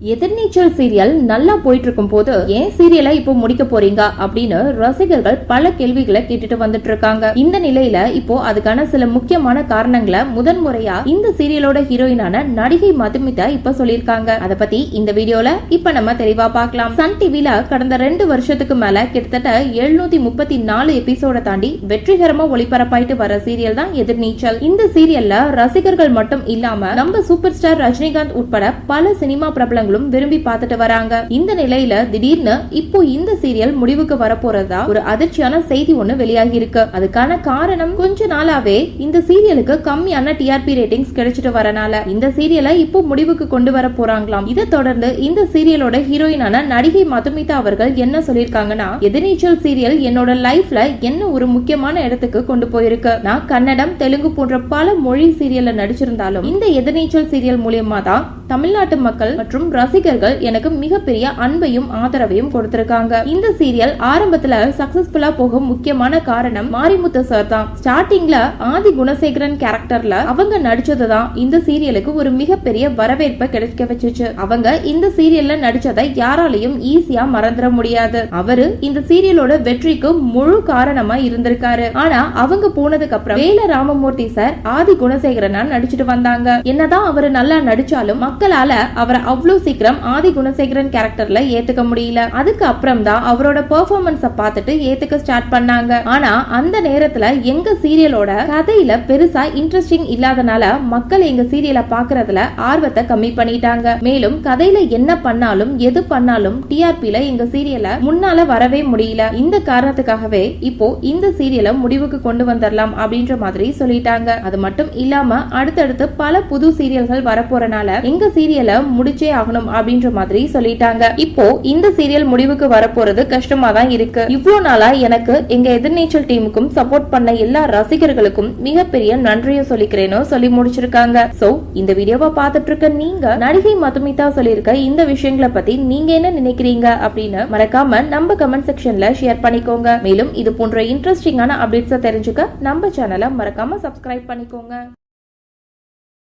எதிர்நீச்சல் serial நல்லா போயிட்டு இருக்கும் போது ஏன் சீரியலை இப்போ முடிக்க போறீங்க? அப்படின்னு ரசிகர்கள் பல கேள்விகளை கேட்டுட்டு வந்துட்டு இருக்காங்க இந்த நிலையில இப்போ அதுக்கான சில முக்கியமான காரணங்களை முதன் முறையா இந்த சீரியலோட ஹீரோயினான நடிகை மதுமிதா இப்ப சொல்லியிருக்காங்க. அத பத்தி இந்த வீடியோல இப்ப நம்ம தெளிவா பார்க்கலாம். சன் டிவில கடந்த ரெண்டு வருஷத்துக்கு மேல கிட்டத்தட்ட எழுநூத்தி முப்பத்தி நாலு எபிசோட தாண்டி வெற்றிகரமா ஒளிபரப்பாயிட்டு வர சீரியல் தான் எதிர்நீச்சல். இந்த சீரியல்ல ரசிகர்கள் மட்டும் இல்லாம நம்ம சூப்பர் ஸ்டார் ரஜினிகாந்த் உட்பட பல சினிமா பிரபலங்களும் விரும்பி பார்த்துட்டு வராங்க. இந்த நிலையில திடீர்னு இப்போ இந்த சீரியல் முடிவுக்கு வரப்போறதா ஒரு அதிர்ச்சியான செய்தி ஒண்ணு வெளியாகி இருக்கு. அதுக்கான காரணம் கொஞ்ச நாளாவே இந்த சீரியலுக்கு கம்மியான டிஆர்பி ரேட்டிங்ஸ் கிடைச்சிட்டு வரனால இந்த சீரியலை இப்போ முடிவுக்கு கொண்டு வர போறாங்களாம். இதை தொடர்ந்து இந்த சீரியலோட ஹீரோயினான நடிகை மதுமிதா அவர்கள் என்ன சொல்லிருக்காங்கன்னா எதிர்நீச்சல் சீரியல் என்னோட லைஃப்ல என்ன ஒரு முக்கியமான இடத்துக்கு கொண்டு போயிருக்கு. நான் கன்னடம் தெலுங்கு போன்ற பல மொழி சீரியல்ல நடிச்சிருந்தாலும் இந்த எதிர்நீச்சல் சீரியல் மூலியமா தான் தமிழ்நாட்டு மக்கள் மற்றும் ரசிகர்கள் எனக்கு மிகப்பெரிய அன்பையும் ஆதரவையும் கொடுத்திருக்காங்க. இந்த சீரியல் ஆரம்பத்துல சக்சஸ்ஃபுல்லா போக முக்கியமான காரணம் மாரிமுத்து சார் தான். ஸ்டார்டிங்ல ஆதி குணசேகரன் கேரக்டர்ல அவங்க நடிச்சதுதான் இந்த சீரியலுக்கு ஒரு மிகப்பெரிய வரவேற்பை கிடைக்க வச்சுச்சு. அவங்க இந்த சீரியல்ல நடிச்சதை யாராலையும் ஈஸியா மறந்துட முடியாது. அவரு இந்த சீரியலோட வெற்றிக்கு முழு காரணமா இருந்திருக்காரு. ஆனா அவங்க போனதுக்கு அப்புறம் வேல ராமமூர்த்தி சார் ஆதி குணசேகரனா நடிச்சிட்டு வந்தாங்க. என்னதான் அவரு நல்லா நடிச்சாலும் மக்களால அவரை அவ்வளவு சீக்கிரம் ஆதி குணசேகரன் கேரக்டர்ல ஏத்துக்க முடியல. அதுக்கு அப்புறம் தான் அவரோட பெர்ஃபார்மன்ஸ பார்த்துட்டு ஏத்துக்க ஸ்டார்ட் பண்ணாங்க. ஆனா அந்த நேரத்துல எங்க சீரியலோட கதையில பெருசா இன்ட்ரெஸ்டிங் இல்லாதனால மக்கள் எங்க சீரியலை பாக்குறதுல ஆர்வத்தை கம்மி பண்ணிட்டாங்க. மேலும் கதையில என்ன பண்ணாலும் எது பண்ணாலும் டிஆர்பில எங்க சீரியலை முன்னால வரவே முடியல. இந்த காரணத்துக்காகவே இப்போ இந்த சீரியலை முடிவுக்கு கொண்டு வந்துடலாம் அப்படின்ற மாதிரி சொல்லிட்டாங்க. அது மட்டும் இல்லாம அடுத்தடுத்து பல புது சீரியல்கள் வரப்போறனால எங்க சீரியலை முடிச்சே ஆகணும் அப்படின்ற மாதிரி சொல்லிட்டாங்க. இப்போ இந்த சீரியல் முடிவுக்கு வரப்போறது கஷ்டமா தான் இருக்கு. இவ்வளவு நாளா எனக்கு எங்க எதிர்நீச்சல் டீமுக்கும் சப்போர்ட் பண்ண எல்லா ரசிகர்களுக்கும் மிகப்பெரிய நன்றியை சொல்லிக்கிறேன்னு சொல்லி முடிச்சிருக்காங்க. சோ இந்த வீடியோவை பார்த்துட்டு இருக்க நீங்க நடிகை மதுமிதா சொல்லியிருக்க இந்த விஷயங்களை பத்தி நீங்க என்ன நினைக்கிறீங்க அப்படின்னு மறக்காம நம்ம கமெண்ட் செக்ஷன்ல ஷேர் பண்ணிக்கோங்க. மேலும் இது போன்ற இன்ட்ரெஸ்டிங்கான அப்டேட்ஸை தெரிஞ்சுக்க நம்ம சேனலை மறக்காம சப்ஸ்கிரைப் பண்ணிக்கோங்க.